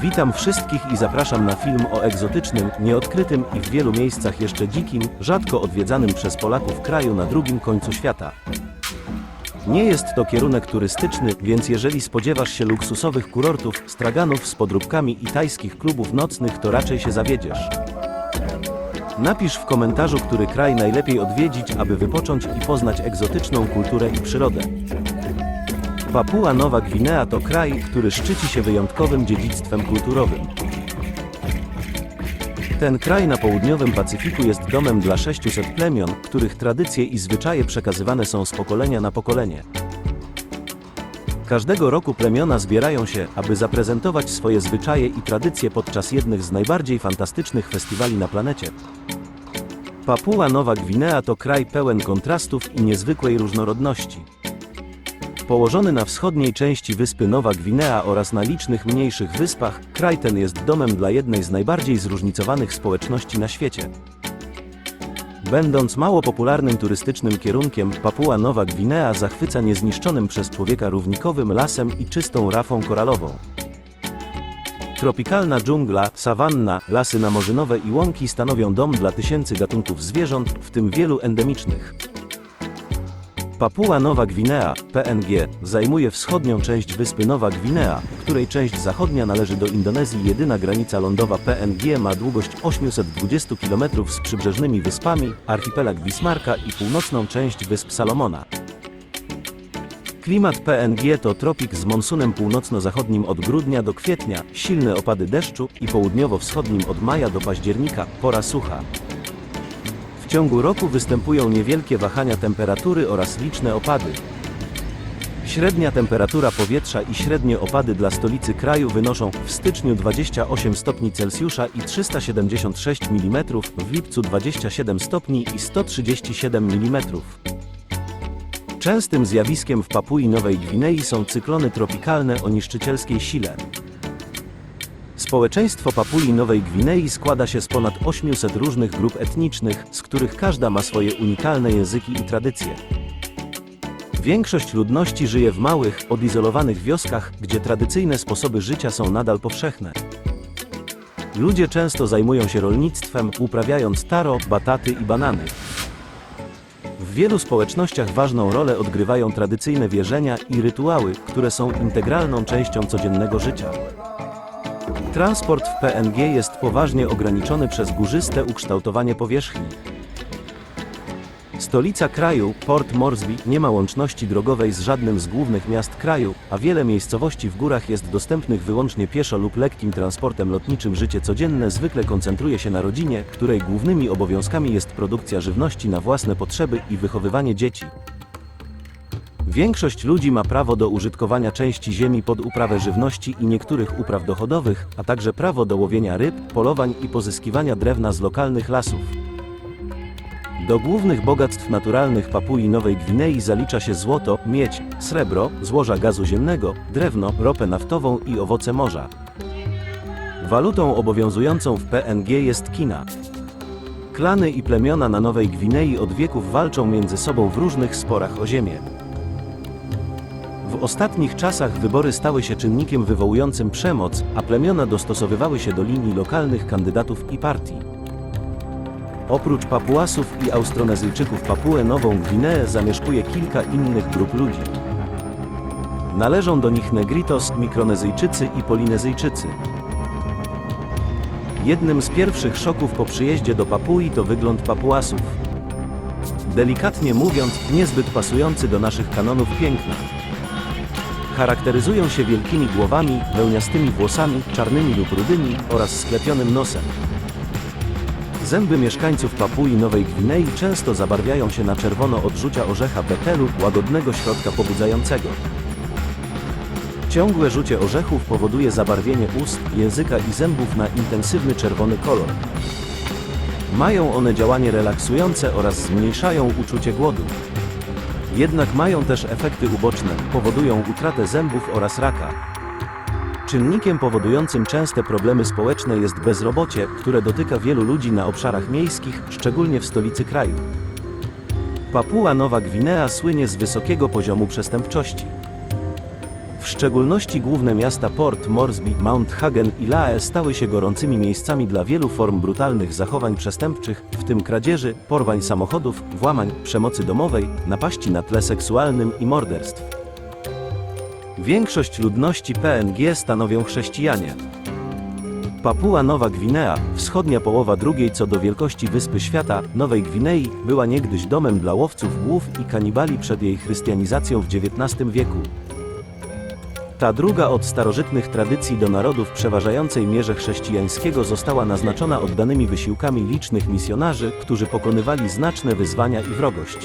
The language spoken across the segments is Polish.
Witam wszystkich i zapraszam na film o egzotycznym, nieodkrytym i w wielu miejscach jeszcze dzikim, rzadko odwiedzanym przez Polaków kraju na drugim końcu świata. Nie jest to kierunek turystyczny, więc jeżeli spodziewasz się luksusowych kurortów, straganów z podróbkami i tajskich klubów nocnych, to raczej się zawiedziesz. Napisz w komentarzu, który kraj najlepiej odwiedzić, aby wypocząć i poznać egzotyczną kulturę i przyrodę. Papua Nowa Gwinea to kraj, który szczyci się wyjątkowym dziedzictwem kulturowym. Ten kraj na południowym Pacyfiku jest domem dla 600 plemion, których tradycje i zwyczaje przekazywane są z pokolenia na pokolenie. Każdego roku plemiona zbierają się, aby zaprezentować swoje zwyczaje i tradycje podczas jednych z najbardziej fantastycznych festiwali na planecie. Papua Nowa Gwinea to kraj pełen kontrastów i niezwykłej różnorodności. Położony na wschodniej części wyspy Nowa Gwinea oraz na licznych mniejszych wyspach, kraj ten jest domem dla jednej z najbardziej zróżnicowanych społeczności na świecie. Będąc mało popularnym turystycznym kierunkiem, Papua Nowa Gwinea zachwyca niezniszczonym przez człowieka równikowym lasem i czystą rafą koralową. Tropikalna dżungla, sawanna, lasy namorzynowe i łąki stanowią dom dla tysięcy gatunków zwierząt, w tym wielu endemicznych. Papua Nowa Gwinea, PNG, zajmuje wschodnią część wyspy Nowa Gwinea, której część zachodnia należy do Indonezji. Jedyna granica lądowa PNG ma długość 820 km z przybrzeżnymi wyspami, archipelag Bismarcka i północną część wysp Salomona. Klimat PNG to tropik z monsunem północno-zachodnim od grudnia do kwietnia, silne opady deszczu i południowo-wschodnim od maja do października, pora sucha. Ciągu roku występują niewielkie wahania temperatury oraz liczne opady. Średnia temperatura powietrza i średnie opady dla stolicy kraju wynoszą w styczniu 28 stopni Celsjusza i 376 mm, w lipcu 27 stopni i 137 mm. Częstym zjawiskiem w Papui Nowej Gwinei są cyklony tropikalne o niszczycielskiej sile. Społeczeństwo Papui Nowej Gwinei składa się z ponad 800 różnych grup etnicznych, z których każda ma swoje unikalne języki i tradycje. Większość ludności żyje w małych, odizolowanych wioskach, gdzie tradycyjne sposoby życia są nadal powszechne. Ludzie często zajmują się rolnictwem, uprawiając taro, bataty i banany. W wielu społecznościach ważną rolę odgrywają tradycyjne wierzenia i rytuały, które są integralną częścią codziennego życia. Transport w PNG jest poważnie ograniczony przez górzyste ukształtowanie powierzchni. Stolica kraju, Port Moresby, nie ma łączności drogowej z żadnym z głównych miast kraju, a wiele miejscowości w górach jest dostępnych wyłącznie pieszo lub lekkim transportem lotniczym. Życie codzienne zwykle koncentruje się na rodzinie, której głównymi obowiązkami jest produkcja żywności na własne potrzeby i wychowywanie dzieci. Większość ludzi ma prawo do użytkowania części ziemi pod uprawę żywności i niektórych upraw dochodowych, a także prawo do łowienia ryb, polowań i pozyskiwania drewna z lokalnych lasów. Do głównych bogactw naturalnych Papui Nowej Gwinei zalicza się złoto, miedź, srebro, złoża gazu ziemnego, drewno, ropę naftową i owoce morza. Walutą obowiązującą w PNG jest kina. Klany i plemiona na Nowej Gwinei od wieków walczą między sobą w różnych sporach o ziemię. W ostatnich czasach wybory stały się czynnikiem wywołującym przemoc, a plemiona dostosowywały się do linii lokalnych kandydatów i partii. Oprócz Papuasów i Austronezyjczyków Papuę Nową Gwineę zamieszkuje kilka innych grup ludzi. Należą do nich Negritos, Mikronezyjczycy i Polinezyjczycy. Jednym z pierwszych szoków po przyjeździe do Papui to wygląd Papuasów. Delikatnie mówiąc, niezbyt pasujący do naszych kanonów piękna. Charakteryzują się wielkimi głowami, wełniastymi włosami, czarnymi lub rudymi oraz sklepionym nosem. Zęby mieszkańców Papui Nowej Gwinei często zabarwiają się na czerwono od rzucia orzecha betelu, łagodnego środka pobudzającego. Ciągłe rzucie orzechów powoduje zabarwienie ust, języka i zębów na intensywny czerwony kolor. Mają one działanie relaksujące oraz zmniejszają uczucie głodu. Jednak mają też efekty uboczne, powodują utratę zębów oraz raka. Czynnikiem powodującym częste problemy społeczne jest bezrobocie, które dotyka wielu ludzi na obszarach miejskich, szczególnie w stolicy kraju. Papua Nowa Gwinea słynie z wysokiego poziomu przestępczości. W szczególności główne miasta Port Moresby, Mount Hagen i Lae stały się gorącymi miejscami dla wielu form brutalnych zachowań przestępczych, w tym kradzieży, porwań samochodów, włamań, przemocy domowej, napaści na tle seksualnym i morderstw. Większość ludności PNG stanowią chrześcijanie. Papua Nowa Gwinea, wschodnia połowa drugiej co do wielkości wyspy świata, Nowej Gwinei, była niegdyś domem dla łowców głów i kanibali przed jej chrystianizacją w XIX wieku. Ta druga od starożytnych tradycji do narodów przeważającej mierze chrześcijańskiego została naznaczona oddanymi wysiłkami licznych misjonarzy, którzy pokonywali znaczne wyzwania i wrogość.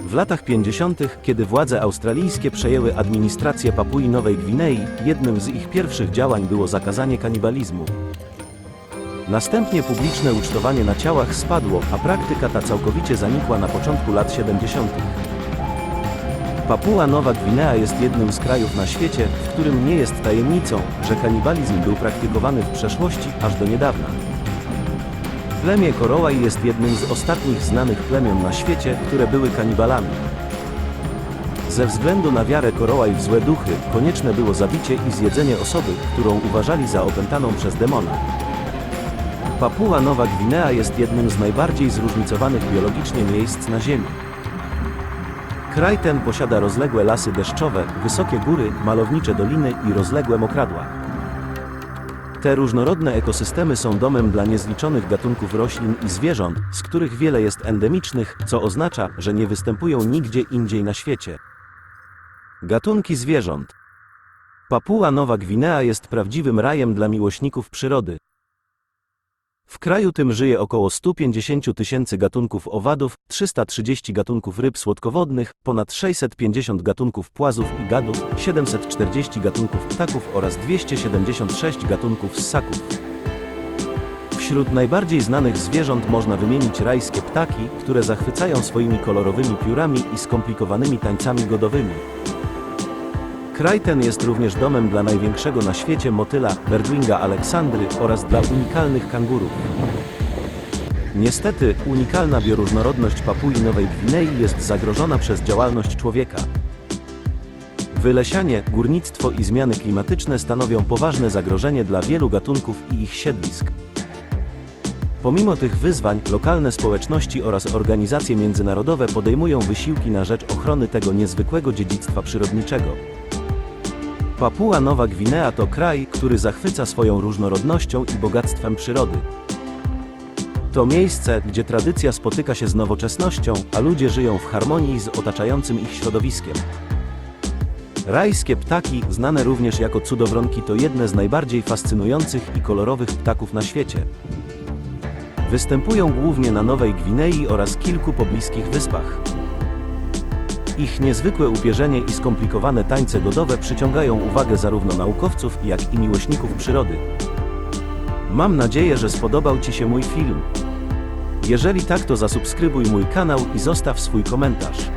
W latach 50., kiedy władze australijskie przejęły administrację Papui Nowej Gwinei, jednym z ich pierwszych działań było zakazanie kanibalizmu. Następnie publiczne ucztowanie na ciałach spadło, a praktyka ta całkowicie zanikła na początku lat 70. Papua Nowa Gwinea jest jednym z krajów na świecie, w którym nie jest tajemnicą, że kanibalizm był praktykowany w przeszłości aż do niedawna. Plemię Korołaj jest jednym z ostatnich znanych plemion na świecie, które były kanibalami. Ze względu na wiarę Korołaj w złe duchy, konieczne było zabicie i zjedzenie osoby, którą uważali za opętaną przez demona. Papua Nowa Gwinea jest jednym z najbardziej zróżnicowanych biologicznie miejsc na Ziemi. Kraj ten posiada rozległe lasy deszczowe, wysokie góry, malownicze doliny i rozległe mokradła. Te różnorodne ekosystemy są domem dla niezliczonych gatunków roślin i zwierząt, z których wiele jest endemicznych, co oznacza, że nie występują nigdzie indziej na świecie. Gatunki zwierząt. Papua Nowa Gwinea jest prawdziwym rajem dla miłośników przyrody. W kraju tym żyje około 150 tysięcy gatunków owadów, 330 gatunków ryb słodkowodnych, ponad 650 gatunków płazów i gadów, 740 gatunków ptaków oraz 276 gatunków ssaków. Wśród najbardziej znanych zwierząt można wymienić rajskie ptaki, które zachwycają swoimi kolorowymi piórami i skomplikowanymi tańcami godowymi. Kraj ten jest również domem dla największego na świecie motyla, Birdwinga Aleksandry oraz dla unikalnych kangurów. Niestety, unikalna bioróżnorodność Papui Nowej Gwinei jest zagrożona przez działalność człowieka. Wylesianie, górnictwo i zmiany klimatyczne stanowią poważne zagrożenie dla wielu gatunków i ich siedlisk. Pomimo tych wyzwań, lokalne społeczności oraz organizacje międzynarodowe podejmują wysiłki na rzecz ochrony tego niezwykłego dziedzictwa przyrodniczego. Papua Nowa Gwinea to kraj, który zachwyca swoją różnorodnością i bogactwem przyrody. To miejsce, gdzie tradycja spotyka się z nowoczesnością, a ludzie żyją w harmonii z otaczającym ich środowiskiem. Rajskie ptaki, znane również jako cudowronki, to jedne z najbardziej fascynujących i kolorowych ptaków na świecie. Występują głównie na Nowej Gwinei oraz kilku pobliskich wyspach. Ich niezwykłe upierzenie i skomplikowane tańce godowe przyciągają uwagę zarówno naukowców, jak i miłośników przyrody. Mam nadzieję, że spodobał Ci się mój film. Jeżeli tak, to zasubskrybuj mój kanał i zostaw swój komentarz.